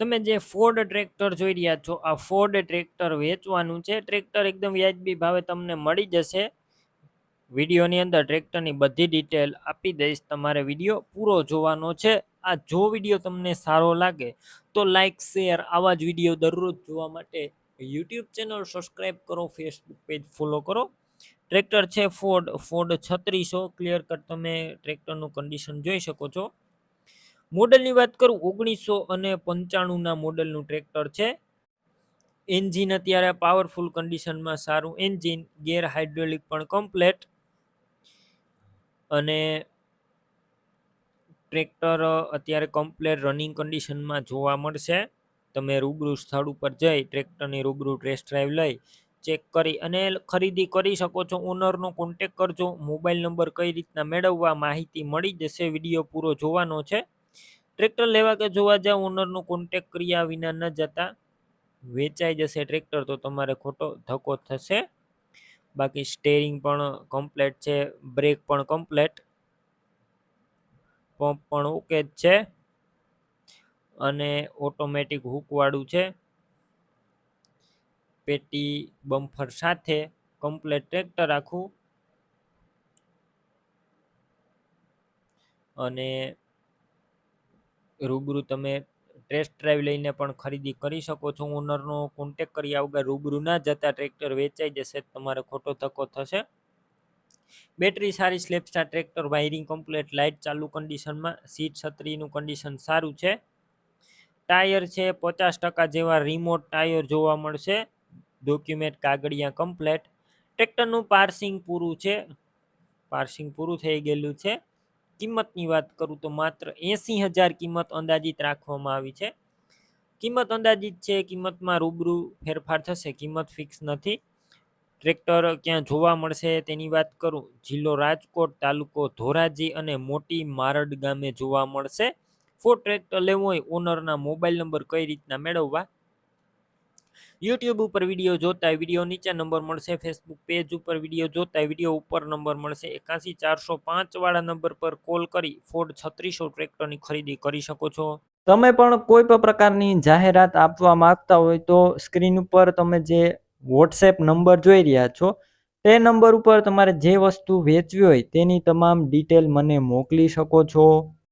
તમે જે Ford tractor જોઈ રહ્યા છો, આ ફોર્ડ ટ્રેક્ટર વેચવાનું છે. ટ્રેક્ટર એકદમ વ્યાજબી ભાવે તમને મળી જશે. વિડીયોની અંદર ટ્રેક્ટરની બધી ડિટેલ આપી દઈશ. તમારે વીડિયો પૂરો જોવાનો છે. આ જો વીડિયો તમને સારો લાગે, તો લાઈક શેર આવા જ વીડિયો દરરોજ જોવા માટે યુટ્યુબ ચેનલ સબસ્ક્રાઈબ કરો ફેસબુક પેજ ફોલો કરો. ટ્રેક્ટર છે ફોર્ડ ફોર્ડ છત્રીસો. ક્લિયર કટ તમે ટ્રેક્ટરનું કન્ડિશન જોઈ શકો છો. મોડલની વાત કરું, ઓગણીસો અને પંચાણુંના મોડલનું ટ્રેક્ટર છે. એન્જિન અત્યારે પાવરફુલ કન્ડિશનમાં સારું એન્જિન, ગેર હાઇડ્રોલિક પણ કમ્પ્લેટ અને ટ્રેક્ટર અત્યારે કમ્પ્લેટ રનિંગ કન્ડિશનમાં જોવા મળશે. તમે રૂબરૂ સ્થળ ઉપર જઈ ટ્રેક્ટરની રૂબરૂ ટેસ્ટ ડ્રાઈવ લઈ ચેક કરી અને ખરીદી કરી શકો છો. ઓનરનો કોન્ટેક કરજો. મોબાઈલ નંબર કઈ રીતના મેળવવા માહિતી મળી જશે. વીડિયો પૂરો જોવાનો છે. ટ્રેક્ટર લેવા કે જોવા જાવ ઓનરનો કોન્ટેક કર્યા વિના ન જતા. વેચાઈ જશે ટ્રેક્ટર, તો તમારે ખોટો ધક્કો થશે. બાકી સ્ટેરિંગ પણ કમ્પ્લેટ છે બ્રેક પણ કમ્પ્લેટ પંપ પણ ઓકે જ છે. અને ઓટોમેટિક હૂકવાળું છે. પેટી બમ્ફર સાથે કમ્પ્લેટ ટ્રેક્ટર આખું અને રૂબરૂ તમે ટેસ્ટ ડ્રાઈવ લઈને પણ ખરીદી કરી શકો છો. ઓનરનો કોન્ટેક કરી આવગા રૂબરૂ ના જતા ટ્રેક્ટર વેચાઈ જશે, તમારે ખોટો ધક્કો થશે. બેટરી સારી સ્લેપસ્ટાર ટ્રેક્ટર વાયરિંગ કમ્પ્લેટ લાઇટ ચાલુ કન્ડિશનમાં સીટ છત્રીનું કન્ડિશન સારું છે. ટાયર છે પચાસ ટકા જેવા રિમોટ ટાયર જોવા મળશે. ડોક્યુમેન્ટ કાગળિયા કમ્પ્લેટ ટ્રેક્ટરનું પાર્સિંગ પૂરું છે. પાર્સિંગ પૂરું થઈ ગયેલું છે. કિંમતની વાત કરું તો માત્ર એંસી હજાર કિંમત અંદાજિત રાખવામાં આવી છે. કિંમત અંદાજિત છે, કિંમતમાં રૂબરૂ ફેરફાર થશે, કિંમત ફિક્સ નથી. ટ્રેક્ટર ક્યાં જોવા મળશે તેની વાત કરું, જિલ્લો રાજકોટ તાલુકો ધોરાજી અને મોટી મારડ ગામે જોવા મળશે. ફોર ટ્રેક્ટર લેવો હોય ઓનરના મોબાઈલ નંબર કઈ રીતના મેળવવા? યુટ્યુબ ઉપર વીડિયો જોતા વીડિયો નીચે નંબર મળશે ફેસબુક પેજ ઉપર વીડિયો જોતા વીડિયો ઉપર નંબર મળશે. એકાસી ચારસો પાંચવાળા નંબર પર કોલ કરી ફોર્ડ છત્રીસો ટ્રેક્ટરની ખરીદી કરી શકો છો. તમે પણ કોઈ પણ પ્રકારની જાહેરાત આપવા માંગતા હોય તો સ્ક્રીન ઉપર તમે જે વોટ્સએપ નંબર જોઈ રહ્યા છો, તે નંબર ઉપર તમારે જે વસ્તુ વેચવી હોય તેની તમામ ડિટેલ મને મોકલી શકો છો.